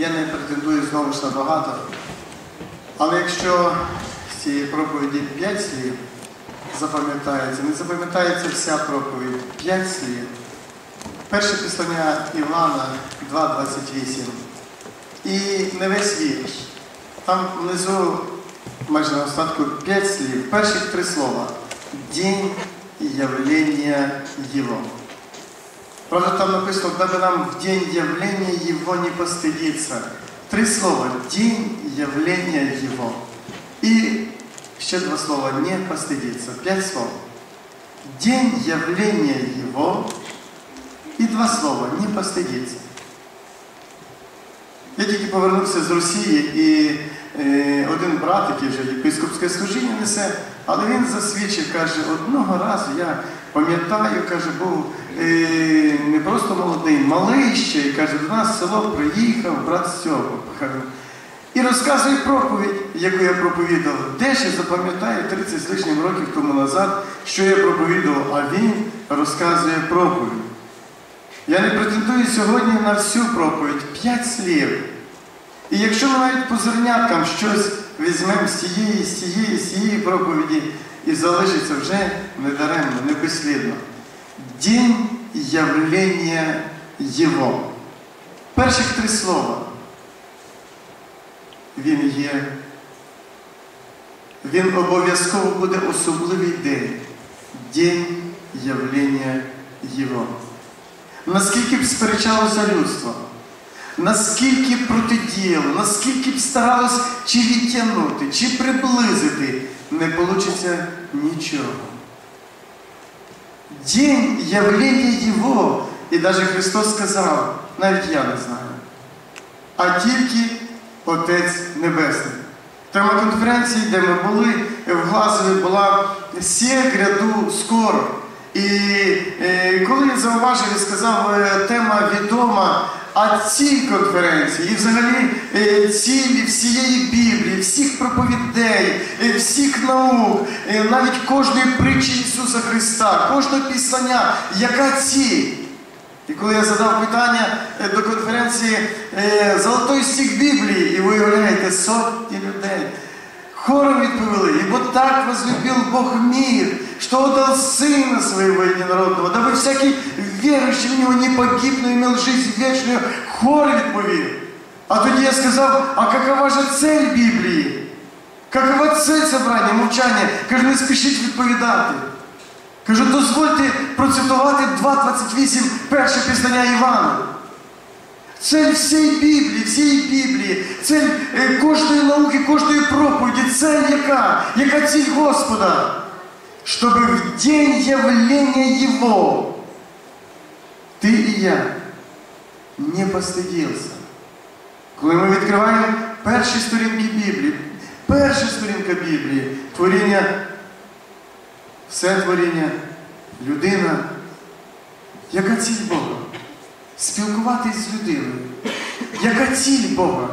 Я не претендую знову ж на багато. Але якщо з цієї проповіді 5 слів запам'ятається, не запам'ятається вся проповідь 5 слів. Перше післання Івана 2.28. І не весь вірш. Там внизу майже на остатку 5 слів. Перших три слова. День явления Его. Правда, там написано, дабы нам в день явления Его не постыдиться. Три слова. День явления Его. И еще два слова. Не постыдиться. Пять слов. День явления Его. І два слова не постидіться. Я тільки повернувся з Росії, і е, один брат, який вже єпископське служіння несе, але він засвідчив, каже, одного разу я пам'ятаю, каже, був е, не просто молодий, малий ще, і каже, до нас в село приїхав брат Стьопа. І розказує проповідь, яку я проповідав. Де ще запам'ятаю 30 з лишнім років тому назад, що я проповідував, а він розказує проповідь. Я не претендую сьогодні на всю проповідь, п'ять слів. І якщо ми навіть по зерняткам щось візьмемо з цієї, з цієї, з цієї проповіді і залишиться вже недаремно, не безслідно. День явлення Його. Перших три слова. Він є. Він обов'язково буде особливий день. День явлення Його. Наскільки б сперечалося людство, наскільки протидіяло, наскільки б старалось чи відтягнути, чи приблизити, не вийде нічого. День явлення Його, і навіть Христос сказав, навіть я не знаю, а тільки Отець Небесний. Тема конференції, де ми були, в Глазові була «Сє гряду скоро. І е, коли я зауважив і сказав, е, тема відома, а цій конференції, і взагалі е, цілі всієї Біблії, всіх проповідей, е, всіх наук, е, навіть кожної притчі Ісуса Христа, кожного післання, яка ціль? І коли я задав питання до конференції Золотой стих Біблії, і ви уявляєте, сотні людей. Хором відповіли, ибо так возлюбил Бог мир, что отдал Сына Своего Единородного, дабы всякий верующий в Него не погиб, но имел жизнь вечную. Хор відповів. А тоді я сказав, а какова же цель Біблії? Какова цель собрання, мовчання? Кажу, не спішіть відповідати. Кажу, дозвольте процитувати 2.28 перше пізнання Івана. Цель всієї Біблії, всієї Біблії, цель е, кожної науки, кожної проповіді, цель яка? Яка ціль Господа? Щоб в день явления Его Ти і я не постидівся. Коли ми відкриваємо перші сторінки Біблії, перша сторінка Біблії, творіння, все творіння, людина, яка ціль Бога? спілкуватись з людиною. Яка ціль Бога?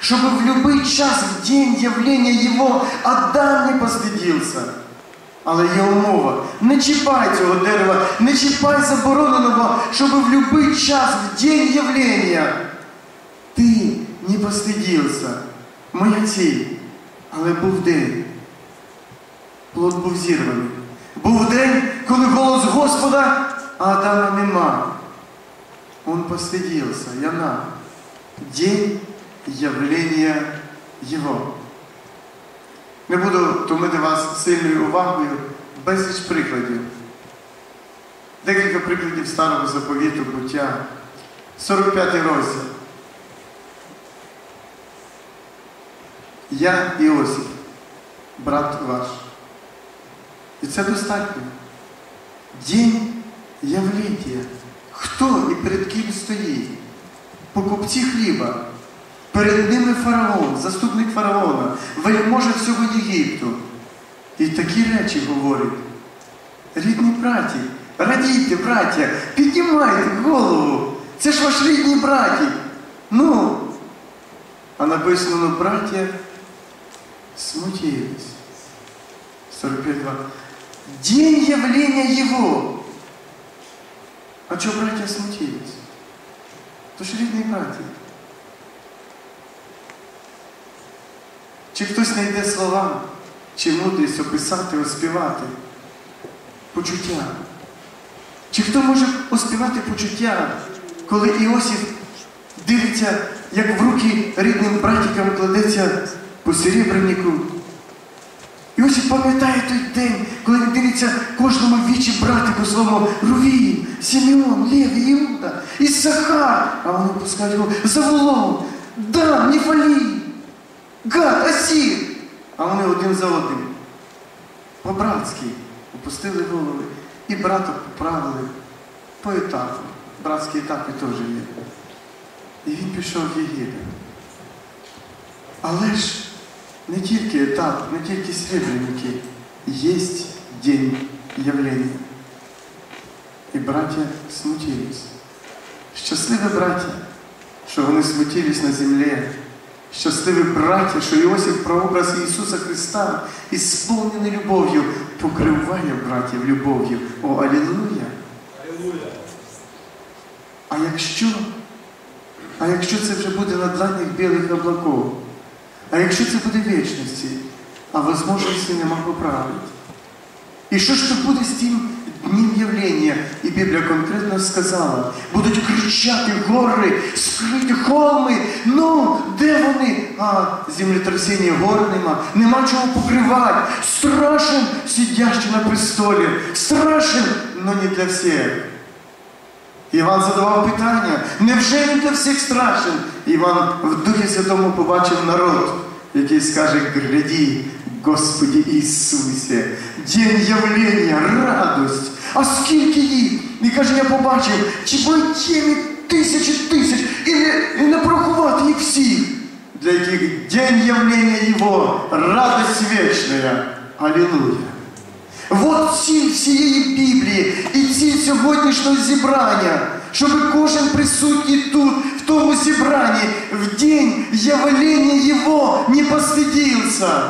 Щоб в будь-який час, в день явлення Його, Адам не постидівся. Але є умова. Не чіпай цього дерева, не чіпай забороненого, щоб в будь-який час, в день явлення, ти не постидівся. Моя ціль. Але був день. Плод був зірваний. Був день, коли голос Господа, а Адама нема. Он постыдился, и она. День явления Его. Не буду томити вас сильною увагою, безліч прикладів. Декілька прикладів старого заповіту буття. 45 розділ. Я Іосиф, брат ваш. І це достатньо. День явлення. Хто і перед ким стоїть? Покупці хліба. Перед ними фараон, заступник фараона, вельможа всього Єгипту. І такі речі говорить. Рідні браті, радійте, браття, піднімайте голову. Це ж ваш рідні браті. Ну, а написано, ну, браття смутились. 45.2. День явления Его. А чого браття смутились? То ж рідні браті. Чи хтось знайде слова, чи мудрість описати, оспівати почуття? Чи хто може оспівати почуття, коли Іосиф дивиться, як в руки рідним братікам кладеться по серебрянику? Іосиф пам'ятає той день, коли він дивиться кожному вічі братику своєму Рувій, Сімеон, Леві, Іуда, Ісахар, а вони пускають його Заволон, Дан, Нефалій, Гад, Асір. А вони один за одним. По-братськи опустили голови і брата поправили по етапу. Братські етапи теж є. І він пішов в Єгипет. Але ж не тільки етап, не тільки сребреники, есть день явления. І браття смутились. Щасливі браття, що вони смутились на землі. Щасливі браття, що Іосиф прообраз Ісуса Христа, ісполнений любов'ю, покриває братів любов'ю. О, Алілуя! А якщо, а якщо це вже буде на дальніх білих облаков, а якщо це буде вічності, а возможності нема поправити. І що ж то буде з тим днем явлення? І Біблія конкретно сказала, будуть кричати гори, скриті холми. Ну, де вони? А землетрясіння гор нема, нема чого покривати. Страшен сидящий на престолі. Страшен, но не для всіх. Іван задавав питання, невже він для всіх страшен? Іван в Духі Святому побачив народ, який скаже, гляді, Господі Ісусе, день явлення, радость. А скільки їх? І каже, я побачив, чи теми тисячі тисяч, і не, і не порахувати їх всіх, для яких день явлення Його, радость вічна. Аллилуйя. Вот ціль всієї Біблії і ціль сьогоднішнього зібрання, щоб кожен присутній тут, в тому зібранні, в день явлення Його не постидівся.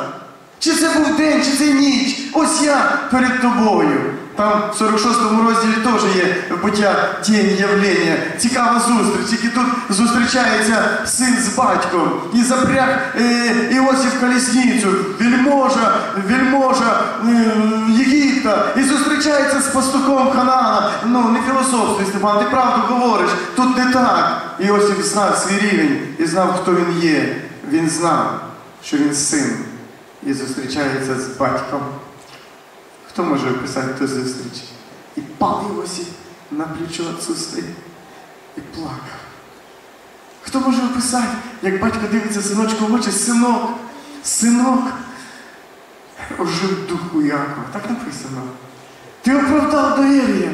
Чи це був день, чи це ніч? Ось я перед тобою. Там в 46-му розділі теж є буття день явлення. Цікава зустріч, тільки тут зустрічається син з батьком і запряг е, Іосиф колісницю, вельможа, вельможа е, Єгипта, і зустрічається з пастухом Ханаана. Ну, не філософствуй, Степан, ти правду говориш, тут не так. Іосиф знав свій рівень і знав, хто він є. Він знав, що він син і зустрічається з батьком. Хто може описати ту зустріч? І пав Іосиф на плечо отцу і плакав. Хто може описати, як батько дивиться синочку в очі, синок, синок, ожив духу Якова. Так написано. Ти оправдав довір'я.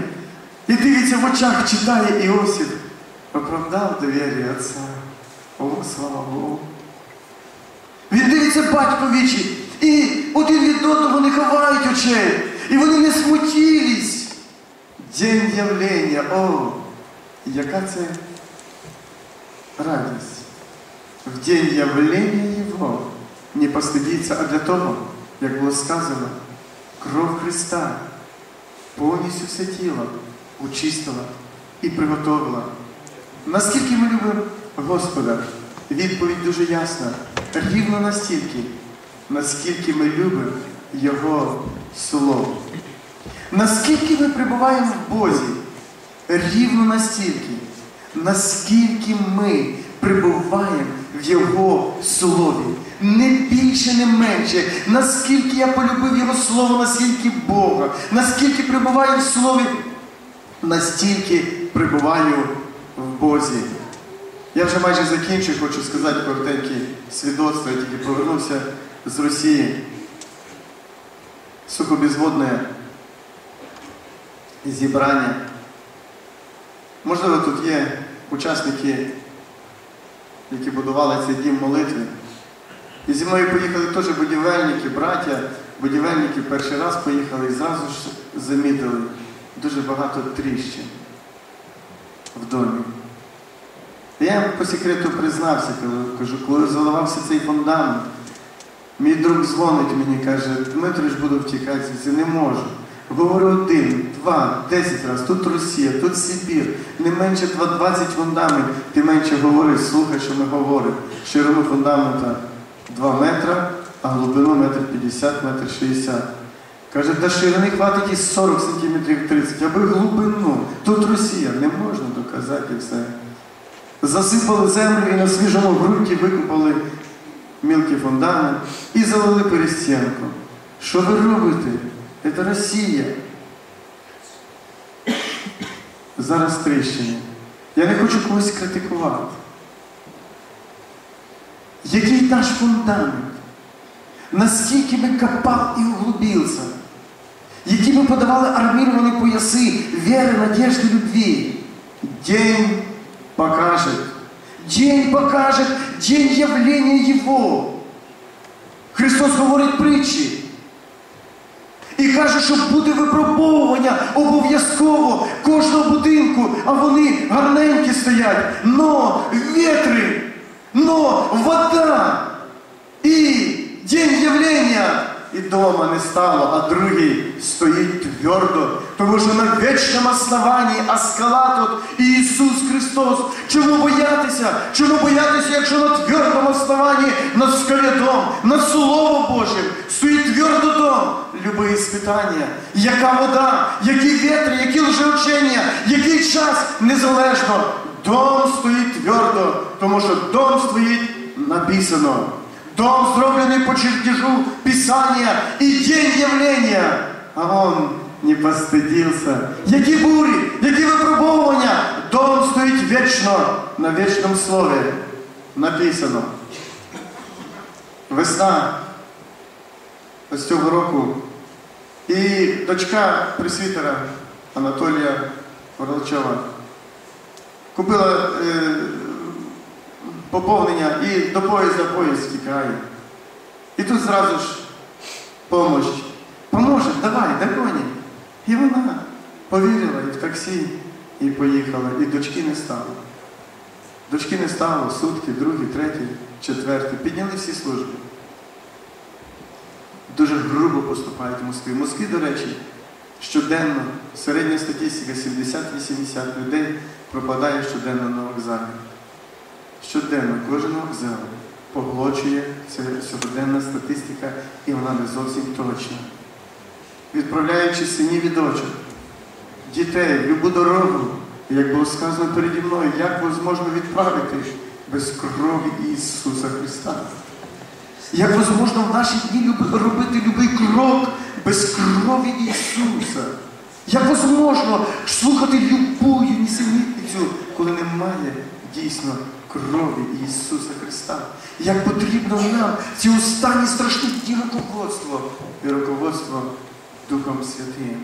І дивиться в очах, читає Іосиф. Оправдав довір'я Отця. О, слава Богу. Він дивиться батько вічі. І один від одного не ховають очей. І вони не смутились. День явлення. О, яка це радість. В день явлення Його не постидіться, а для того, як було сказано, кров Христа повністю все тіло очистила і приготовила. Наскільки ми любимо Господа? Відповідь дуже ясна. Рівно настільки, наскільки ми любимо Його Слово. Наскільки ми прибуваємо в Бозі? Рівно настільки, наскільки ми прибуваємо в Його Слові. Не більше, не менше. Наскільки я полюбив Його Слово, наскільки Бога, наскільки прибуваю в Слові, настільки прибуваю в Бозі. Я вже майже закінчую, хочу сказати коротеньке свідоцтво. Я тільки повернувся з Росії. Сухобезводне зібрання. Можливо, тут є учасники, які будували цей дім молитви. І зі мною поїхали теж будівельники, браття, будівельники перший раз поїхали і зразу ж замітили дуже багато тріщин в домі. Я їм по секрету признався, коли, кажу, коли заливався цей фундамент, мій друг дзвонить мені, каже, Дмитрич буду втікати, звідси, не можу. Говорю один, два, десять разів, тут Росія, тут Сибір, не менше 20 фундаментів, ти менше говори, слухай, що ми говоримо. Ширину фундамента 2 метра, а глибину метр 50, метр 60. Каже, до ширини хватить і 40 сантиметрів 30, аби глибину. Тут Росія не можна доказати все. Засипали землю і на свіжому ґрунті викопали мілкий фундамент і залили перестінку. Що ви робите? Це Росія. Зараз тріщини. Я не хочу когось критикувати. Який наш фундамент? Наскільки ми копав і углубився? Які ми подавали арміровані пояси віри, надежди, любви? День покажет. День покажет день явления Его. Христос говорить притчі. І каже, що буде випробовування обов'язково кожного будинку, а вони гарненькі стоять. Но вітри, но вода і день явлення. І дома не стало, а другий стоїть твердо, тому що на вічному основанні, а скала тут Ісус Христос. Чому боятися? Чому боятися, якщо на твердому основанні, на скалі дом, над Словом Божим стоїть твердо дом? Любі іспитання, яка вода, які вітри, які лжеучення, який час незалежно. Дом стоїть твердо, тому що дом стоїть написано. Дом зроблений по чертежу Писания и день явления. А он не постыдился. Які бурі, які випробовування. Дом стоїть вічно на вічному слові. Написано. Весна ось цього року. І дочка пресвітера Анатолія Орлачова купила е, поповнення і до поїзда поїзд тікає. І тут зразу ж помощь. Поможе, давай, догоні. І вона повірила і в таксі, і поїхала, і дочки не стало. Дочки не стало, сутки, другі, треті, четверті. Підняли всі служби. Дуже грубо поступають в Москві. В Москві, до речі, щоденно, середня статистика 70-80 людей пропадає щоденно на вокзалі. Щоденно кожен вокзал поглочує ця сьогоденна статистика, і вона не зовсім точна. Відправляючи синів і дочок, дітей, любу дорогу, як було сказано переді мною, як можна відправити без крові Ісуса Христа? Як возможно в наші дні робити любий крок без крові Ісуса? Як возможно слухати любую нісенітницю, коли немає дійсно крові Ісуса Христа? Як потрібно нам ці останні страшні дні руководство і руководство Духом Святим?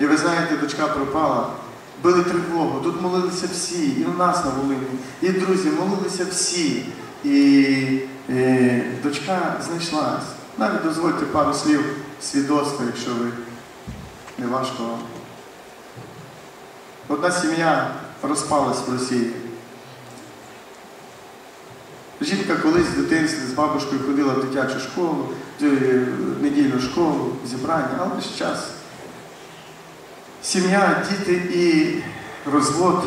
І ви знаєте, дочка пропала, били тривогу, тут молилися всі, і у нас на Волині, і друзі, молилися всі. І е, дочка знайшлась. Навіть дозвольте пару слів свідоцтва, якщо ви не важко. Одна сім'я розпалась в Росії. Жінка колись в дитинстві з бабушкою ходила в дитячу школу, е, в недільну школу, зібрання, але весь час. Сім'я, діти і розвод.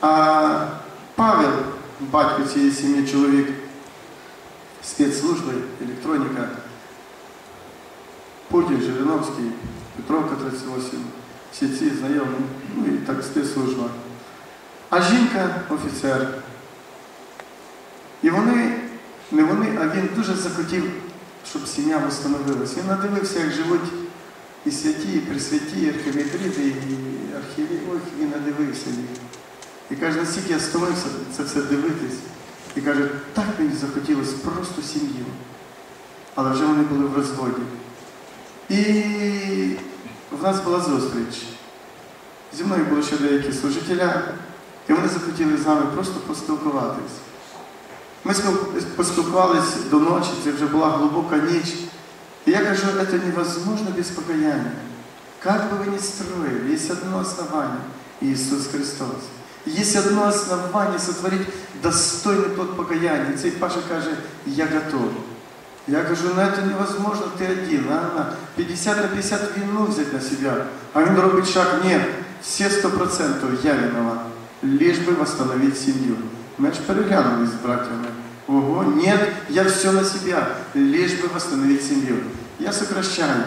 А Павел, батько цієї сім'ї, чоловік спецслужби, електроніка, Путін, Жириновський, Петровка 38, всі ці знайомі, ну і так спецслужба. А жінка офіцер. І вони, не вони, а він дуже захотів, щоб сім'я встановилась. Він надивився, як живуть і святі, і присвяті, і архімедрити, і архіві. Ой, він надивився їх. І каже, наскільки я стомився це все дивитись. І каже, так мені захотілося просто сім'ю. Але вже вони були в розводі. І в нас була зустріч. Зі мною були ще деякі служителя, і вони захотіли з нами просто поспілкуватись. Ми спіл- поспілкувалися до ночі, це вже була глибока ніч. И я кажу, это невозможно без покаяния. Как бы вы ни строили, есть одно основание – Иисус Христос. Есть одно основание сотворить достойный плод покаяния. И цей Паша каже, я готов. Я кажу, ну это невозможно, ты один, Анна, 50 на 50 вину взять на себя. А он робит шаг, нет, все сто процентов я виноват, лишь бы восстановить семью. Ми ж переглянули з братями. Ого, нет, я все на себя, лишь бы восстановить семью. Я сокращаю.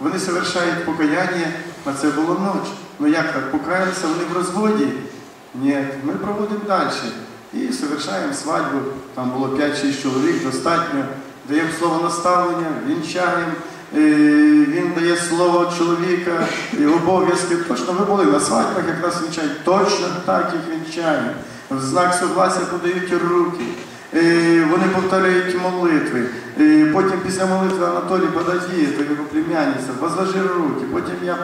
Вони совершають покаяння, а це було ночь. Ну як так, покаялися вони в розводі? Ні, ми проводимо далі. І совершаємо свадьбу. Там було 5-6 чоловік, достатньо. Даємо слово наставлення, вінчаємо. Е, Він дає слово чоловіка, обов'язки. Точно ви були на свадьбах, як нас вінчають. Точно так їх вінчаємо. В знак согласия подають руки. Е, Вони повторюють молитви. Е, Потім після молитви Анатолій подає, то його племянниця, возложи руки. Потім я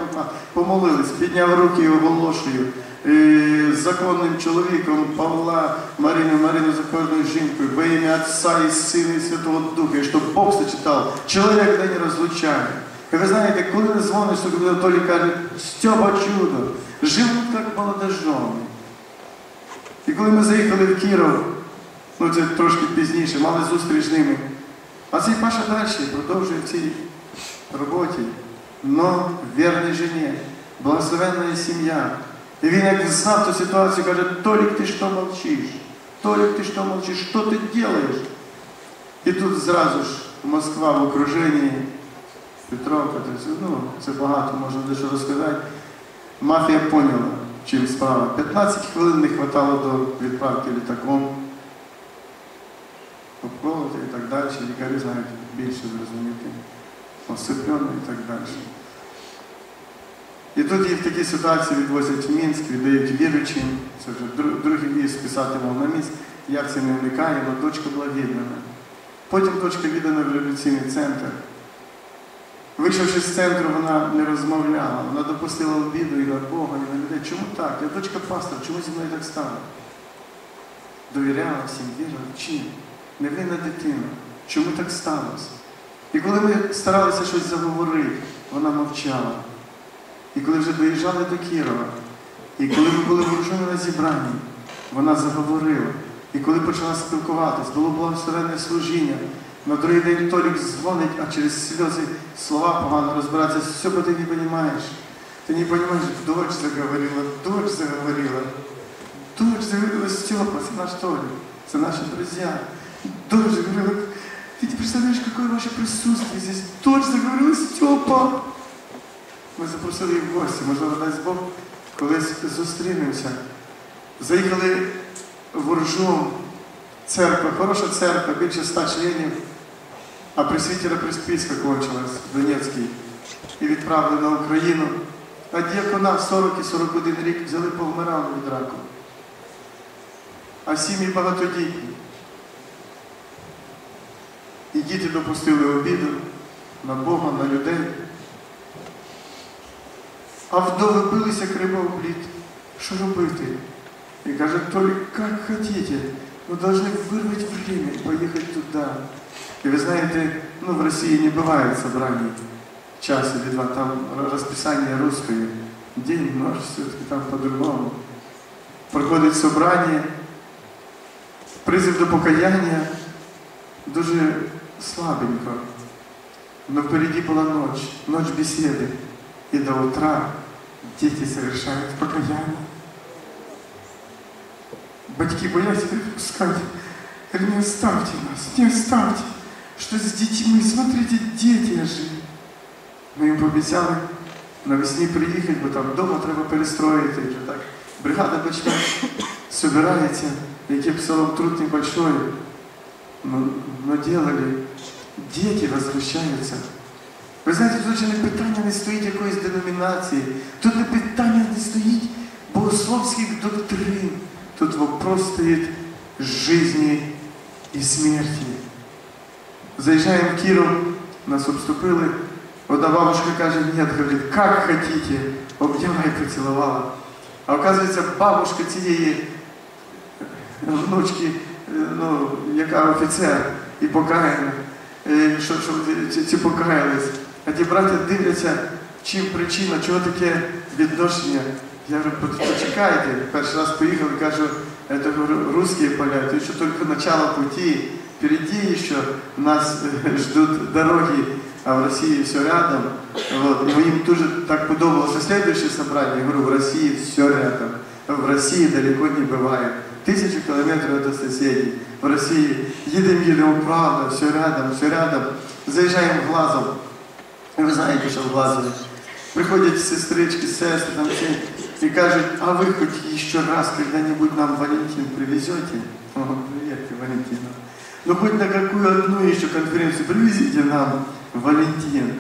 помолився, підняв руки і оголошую. Е, з законним чоловіком Павла Марину, Марину за кожною жінкою, во ім'я Отця і Сина і Святого Духа, і щоб Бог сочетав, чоловік да не розлучає. І ви знаєте, коли не дзвониш, то Анатолій каже, Стьоба чудо, живуть як молодожони. І коли ми заїхали в Кіров, ну це трошки пізніше, мали зустріч з ними. А цей Паша далі продовжує в цій роботі. Но вірний жені, благословенна сім'я. І він як знав ту ситуацію, каже, Толік, ти що молчиш? Толік, ти що молчиш? Що ти робиш? І тут зразу ж Москва в окруженні, Петровка, ну, це багато, можна дещо розказати. Мафія поняла, чим справа. 15 хвилин не вистачало до відправки літаком. Обколоти і так далі. Лікарі знають більше зрозуміти. Осиплено і так далі. І тут їх в такій ситуації відвозять в Мінськ, віддають віручим. Це вже другий віз писати мов на місць. Я в це не вникаю, але дочка була віддана. Потім дочка віддана в революційний центр. Вийшовши з центру, вона не розмовляла, вона допустила обіду і на Бога, і на людей. Чому так? Я дочка пастор, чому зі мною так стало? Довіряла всім, вірила, чим? Невинна дитина. Чому так сталося? І коли ми старалися щось заговорити, вона мовчала. І коли вже доїжджали до Кірова, і коли ми були вручені на зібранні, вона заговорила. І коли почала спілкуватись, було благословенне служіння. На другий день Толік дзвонить, а через сльози слова погано розбиратися. Все, бо ти не розумієш. Ти не розумієш, дочь заговорила, дочь заговорила. Дочь заговорила Степа, це наш Толік, це наші друзі. Дочь заговорила, ты не представляешь, какое ваше присутствие здесь. Дочь заговорила Степа. Ми запросили їх в гості, можливо, дасть Бог, колись зустрінемося. Заїхали в Уржум, церква, хороша церква, більше ста членів, а присвітера присписка кончилась Донецькій і відправили на Україну. А діакона в 40 і 41 рік взяли повмирали від раку. А сім'ї багатодітні. І діти допустили обіду на Бога, на людей. А вдови билися як риба плід. Що робити? И говорит, Толик, как хотите, но должны вырвать время и поехать туда. И вы знаете, ну в России не бывает собраний час или два, там расписание русское, день, ночь, все-таки там по-другому. Проходить собрання, призив до покаяння дуже слабенько. Но впереди была ночь, ночь беседы. И до утра дети совершают покаяние. Батьки боятся их пускать. Не оставьте нас, не оставьте. Что с детьми? Смотрите, дети ожили. Ми їм пообіцяли навесні приїхати, бо там вдома треба перестроїти. Вже так. Бригада бачка собирається, який псалом труд небольшой. Но, но делали. Дети возвращаються. Ви знаєте, тут же не питання не стоїть якоїсь деномінації. Тут не питання не стоїть богословських доктрин. Тут вопрос стоит жизни и смерти. Заезжаем в Киров, нас обступили. Одна бабушка каже, нет, говорит, как хотите, обняла і поцілувала. А оказується, бабушка цієї внучки, е, ну, яка офіцер і покаяна, що, що ці, ці покаялись. А ті браття дивляться, чим причина, чого таке відношення. Я говорю, «По- почекайте, перший раз поїхали, кажу, говорю, русские поля, это еще только начало пути, впереди еще нас э, ждут дороги, а в России все рядом. Вот. И им тоже так подобалось следующее собрание, я говорю, в России все рядом, в России далеко не бывает. тысячу километров до соседей в России. Едем, едем, правда, все рядом, все рядом. Заезжаем в Глазов. І ви знаєте, що в Глазові. Приходять сестрички, сестры там все и кажут, а вы хоть еще раз когда-нибудь нам Валентин привезете? О, приедьте, Валентина. Ну хоть на какую одну еще конференцию привезите нам Валентин.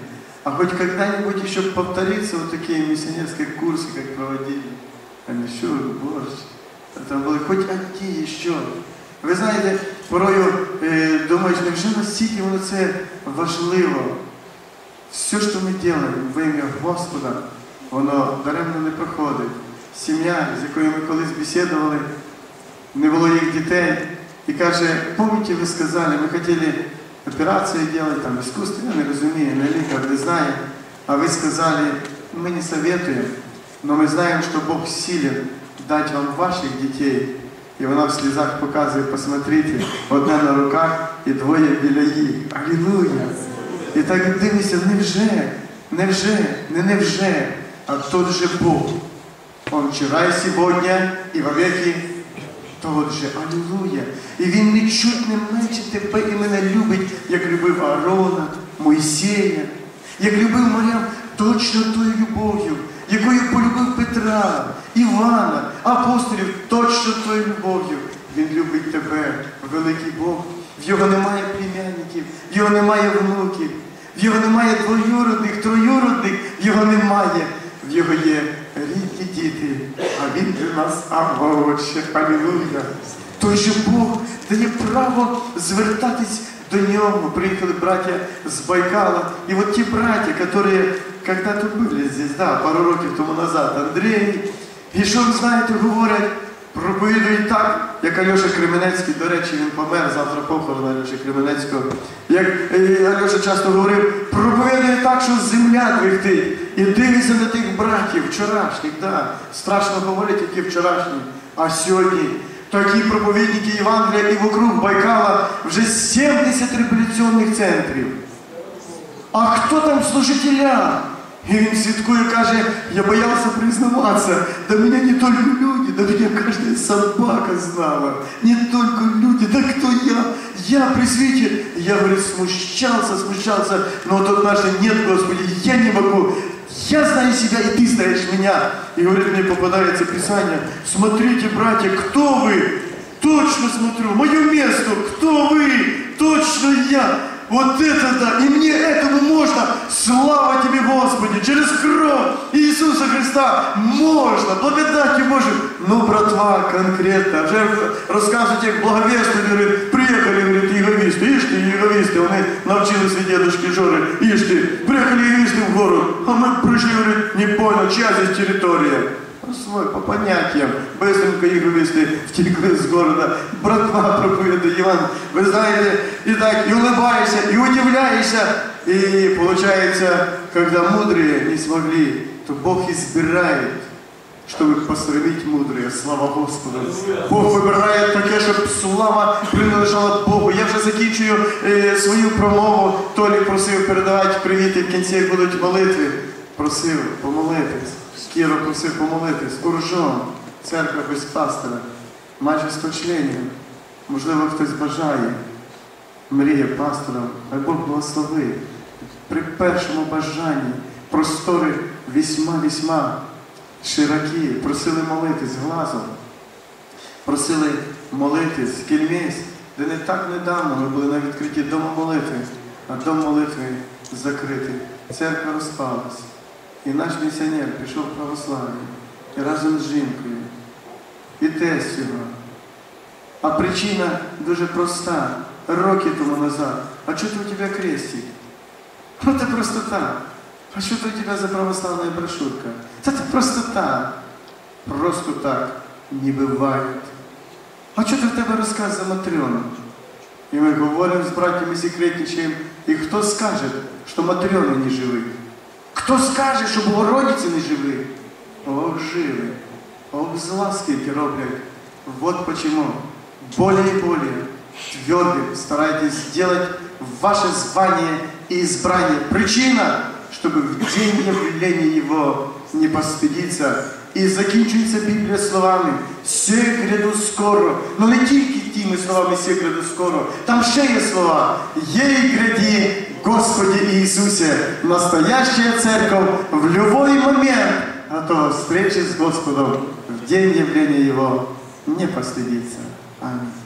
А хоть когда-нибудь еще повторится вот такие миссионерские курсы, как проводили. Они что, борщ. Это было хоть одні еще. Ви знаєте, порою е, думаєш, невже настільки воно це важливо? Все, що ми робимо в ім'я Господа, воно даремно не проходить. Сім'я, з якою ми колись бесідували, не було їх дітей, і каже, помните, ви сказали, ми хотіли операцію робити, там искусство, я не розумію, не лікар, не знаю, а ви сказали, ми не советуємо, но ми знаємо, що Бог силен дати вам ваших дітей. І вона в слізах показує, посмотрите, одне на руках і двоє біля їх. Алілуя! І так дивишся, невже, невже, не невже, а тот же Бог. Он вчера и сегодня, и во веки тот же. Аллилуйя. І він нічуть не менше тебе і мене любить, як любив Аарона, Мойсея, як любив Маріам точно тою любов'ю, якою полюбив Петра, Івана, апостолів, точно тою любов'ю. Він любить тебе, великий Бог. В його немає племянників, в його немає внуків, в його немає двоюродних, троюродних, в його немає. В його є рідні діти, він для нас авоче. Алілуя. Той же Бог дає право звертатись до нього. Приїхали браття з Байкала. І от ті браття, які когда-то були здесь, да, пару років тому назад, Андрій, і що знаєте, говорять, проповідують так, як Альоша Кременецький, до речі, він помер завтра похорон Альоші Кременецького. Як е, Альоша часто говорив, проповідує так, що земля двигтить. І дивиться на тих братів вчорашніх, да, страшно говорити, які вчорашні. А сьогодні такі проповідники Євангелія і вокруг Байкала вже 70 репеляційних центрів. А хто там служителя? И він святкує, каже, я боялся признаваться, да меня не только люди, да меня каждая собака знала. Не только люди, да кто я? Я при свете. Я, говорит, смущался, смущался, но вот однажды, нет, Господи, я не могу. Я знаю себя, и ты знаешь меня. И говорит, мне попадается Писание, смотрите, братья, кто вы? Точно смотрю, мое место, кто вы? Точно я. Вот это да! И мне этому можно! Слава Тебе, Господи! Через кровь Иисуса Христа можно! Благодатью Божию! Ну, братва, конкретно. Вже розказують, як благовествують, говорить, приїхали, говорить, єговісти. Іж ти, єговісти, вони навчилися від дедушки Жори. Іж ти, приїхали єговісти в город. А ми прийшли, говорить, не понял, чия здесь територія. Свой, по понятиям. Быстренько их вывести, втекли с города. Братва проповедует Иван. Вы знаете, и так, и улыбаешься, и удивляешься. И получается, когда мудрые не смогли, то Бог избирает, чтобы посрамить мудрые. Слава Господу. Бог вибирає таке, щоб слава принадлежала Богу. Я вже закінчую е, свою промову. Толік просив передавати привіти в кінці, як будуть молитви. Просив помолитись. Кіро просив помолитись. Уржон, церква без пастора, майже 100 членів. Можливо, хтось бажає, мріє пастором, хай Бог благословить. При першому бажанні простори вісьма-вісьма широкі, просили молитись глазом, просили молитись кільмесь, де не так недавно ми були на відкритті дому молитви, а дом молитви закритий. Церква розпалась. І наш місіонер пішов в православ'я і разом з жінкою, і тесть його. А причина дуже проста. Роки тому назад. А что-то у тебя крестик? Ну это просто так. А что-то у тебя за православная брошюрка? Да это просто так. Просто так не бывает. А что ты в тебе розказ за Матрёну? І ми говоримо з братьями секретничаем, і хто скаже, що Матрьони не живі? Хто скаже, що Богородиці не живі? Ох, живі. Ох, зла скільки роблять. Вот почему. Более и более твердым старайтесь сделать ваше звание и избрание. Причина, чтобы в день явления Его не постыдиться І закінчується Біблія словами «Се гряду скоро. Ну не тільки тими словами «Се гряду скоро. Там ще є слова. Ей гряди, Господи Иисусе, настоящая церковь в любой момент готова к встрече с Господом в день явления Его не постыдится. Аминь.